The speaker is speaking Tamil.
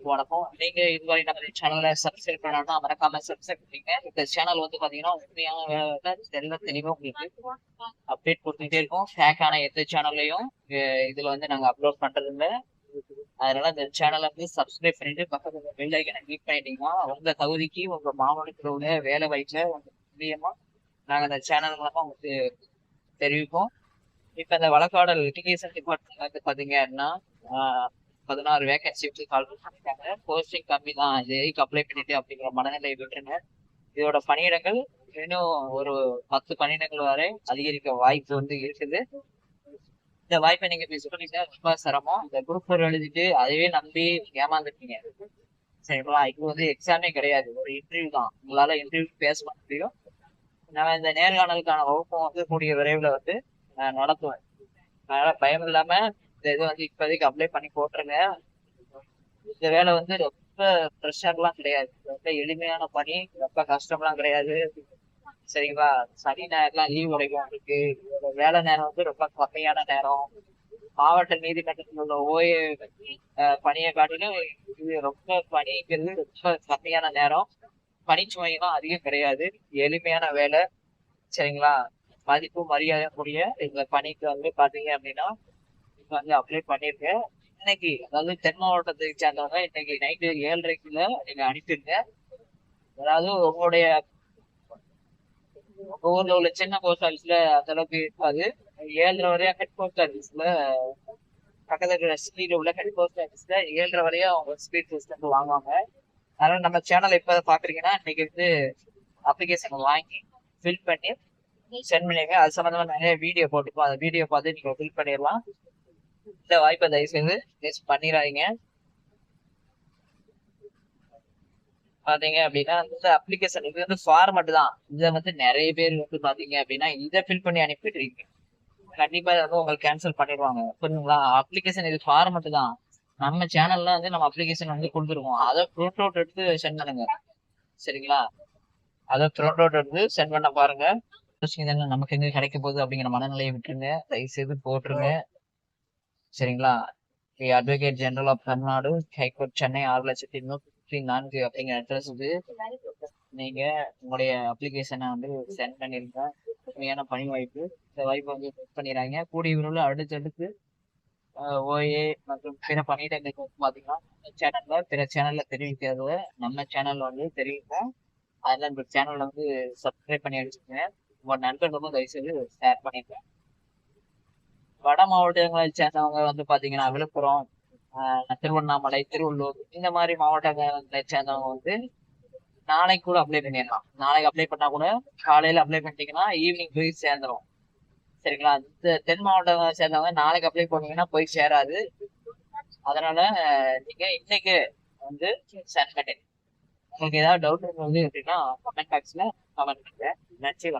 அனைவருக்கும் வணக்கம். நீங்க இதுவரை நம்ம சேனலை சப்ஸ்கிரைப் பண்ணா மறக்காம சப்ஸ்கிரைப் பண்ணீங்க இந்த சேனல் வந்து பாத்தீங்கன்னா உண்மையான தெல்ல தெளிவா உங்களுக்கு அப்டேட் கொடுத்துட்டே இருக்கோம். ஃபேக்கான எந்த சேனல்லையும் இதுல வந்து நாங்க அப்லோட் பண்றது இல்லை அதனால இந்த சேனலை வந்து சப்ஸ்கிரைப் பண்ணிட்டு பக்கத்துல பெல் ஐக்கனை கிளிக் பண்ணிட்டீங்கன்னா உங்க தகுதிக்கு உங்க மாவட்டத்தில் உள்ள வேலை வாய்ப்புல உங்க மூலியமா நாங்க அந்த சேனல் மூலமா உங்களுக்கு தெரிவிப்போம். இப்ப இந்த வழக்காடல் லிட்டிகேஷன் டிபார்ட்மெண்ட் வந்து பாத்தீங்கன்னா பதினாறு பதினாறு வச்சு கால் பண்ணியிருக்காங்க போஸ்டிங் கம்மி தான் இது எதுக்கு அப்ளை பண்ணிட்டு அப்படிங்கிற மனநிலை விட்டுருங்க இதோட பணியிடங்கள் இன்னும் ஒரு பத்து பணியிடங்கள் வரை அதிகரிக்க வாய்ப்பு வந்து இருக்குது. இந்த வாய்ப்பை நீங்க மிஸ் பண்ணிட்டா ரொம்ப சிரமம். இந்த குரூப் ஃபோர் எழுதிட்டு அதுவே நம்பி ஏமாந்துட்டீங்க. சரிங்களா? இது வந்து எக்ஸாமே கிடையாது. ஒரு இன்டர்வியூ தான். உங்களால இன்டர்வியூ பேச முடியும். நம்ம இந்த நேர்காணலுக்கான வகுப்பும் வந்து கூடிய விரைவில் வந்து நடத்துவேன். அதனால பயம் இல்லாம இந்த இது வந்து இப்போதைக்கு அப்ளை பண்ணி போட்டுருங்க. இந்த வேலை வந்து ரொம்ப ப்ரெஷர்லாம் கிடையாது. ரொம்ப எளிமையான பணி ரொம்ப கஷ்டம்லாம் கிடையாது. சரிங்களா? சனி ஞாயிறுலாம் லீவ் உடைக்கும் உங்களுக்கு. வேலை நேரம் வந்து ரொம்ப கம்மியான நேரம். மாவட்ட நீதிமன்றத்தில் உள்ள ஓய பணியை காட்டிலும் இது ரொம்ப பணிங்கிறது ரொம்ப கம்மியான நேரம். பணிச்சுமையெல்லாம் அதிகம் கிடையாது. எளிமையான வேலை. சரிங்களா? மதிப்பு மரியாதை கூடிய இந்த பணிக்கு வந்து பாத்தீங்க அப்படின்னா இப்ப வந்து அப்ளை பண்ணியிருக்கேன் இன்னைக்கு அதாவது தென் மாவட்டத்தை சேர்ந்தவங்க இன்னைக்கு நைட்டு ஏழரைக்குள்ள நீங்க அனுப்பிடுங்க. அதாவது உங்களுடைய உங்க ஊர்ல உள்ள சின்ன போஸ்ட் ஆஃபீஸ்ல அந்த அளவுக்கு இருக்காது. ஏழரை வரையா ஹெட் போஸ்ட் ஆஃபீஸ்ல பக்கத்துல இருக்கிற சிட்டியில உள்ள ஹெட் போஸ்ட் ஆஃபீஸ்ல ஏழரை வரையா அவங்க ஸ்பீட் போஸ்ட் வந்து வாங்குவாங்க. அதனால நம்ம சேனல் இப்ப பாக்குறீங்கன்னா இன்னைக்கு வந்து அப்ளிகேஷன் வாங்கி ஃபில் பண்ணி சென்ட் பண்ணிடுங்க. அது சம்மந்தமாக நிறைய வீடியோ போட்டுப்போம். அந்த வீடியோ பார்த்து நீங்கள் ஃபில் பண்ணிடலாம். இந்த வாய்ப்பை தயவு செய்து மிஸ் பண்ணிடாதீங்க. பாத்தீங்க அப்படின்னா இந்த அப்ளிகேஷன் இது வந்து ஃபார்மட் தான். இதை வந்து நிறைய பேர் வந்து பாத்தீங்க அப்படின்னா இதை ஃபில் பண்ணி அனுப்பிட்டு இருக்கீங்க கண்டிப்பா இதை வந்து உங்களுக்கு கேன்சல் பண்ணிடுவாங்க. புரியுங்களா அப்ளிகேஷன் இது ஃபார்மட் தான். நம்ம சேனல்ல வந்து நம்ம அப்ளிகேஷன் வந்து கொடுத்துருவோம். அதை ப்ரோட் அவுட் எடுத்து சென்ட் பண்ணுங்க. சரிங்களா? அதை ப்ரோட் அவுட் எடுத்து சென்ட் பண்ண பாருங்க. நமக்கு எங்க கிடைக்க போகுது அப்படிங்கிற மனநிலையை விட்டுருங்க. தயவு செய்து போட்டுருங்க. சரிங்களா? Advocate general of Tamil Nadu high court Chennai ஆறு லட்சத்தி முப்பத்தி நான்கு அப்படிங்கிற அட்ரஸ் இது நீங்க உங்களுடைய அப்ளிகேஷனை வந்து சென்ட் பண்ணிருங்க. உண்மையான பணி வாய்ப்பு. இந்த வாய்ப்பை வந்து செட் பண்ணிடுறாங்க கூடிய விரைவில் அடுத்தடுத்து ஓஏ மற்றும் பிற பணியிடங்களுக்கு வந்து பாத்தீங்கன்னா சேனல்ல பிற சேனல்ல தெரிவிக்கிறத நம்ம சேனல் வந்து தெரிவிப்போம் அதனால இந்த சேனல்ல வந்து சப்ஸ்கிரைப் பண்ணி வச்சுக்கோங்க. உங்க நண்பர்களுக்கும் தயவுசெய்து ஷேர் பண்ணிருக்கேன் வட மாவட்டங்களை சேர்ந்தவங்க வந்து பாத்தீங்கன்னா விழுப்புரம் திருவண்ணாமலை திருவள்ளூர் இந்த மாதிரி மாவட்டங்களை சேர்ந்தவங்க வந்து நாளைக்கு கூட அப்ளை பண்ணிடலாம். நாளைக்கு அப்ளை பண்ணா கூட காலையில அப்ளை பண்ணிட்டீங்கன்னா ஈவினிங் போய் சேர்ந்துரும். சரிங்களா? தென் மாவட்டங்களை சேர்ந்தவங்க நாளைக்கு அப்ளை பண்ணீங்கன்னா போய் சேராது. அதனால நீங்க இன்னைக்கு வந்து சென்ட் உங்களுக்கு ஏதாவது டவுட் வந்து அப்படின்னா கமெண்ட் பாக்ஸ்ல கமெண்ட் பண்ணுங்க. நன்றி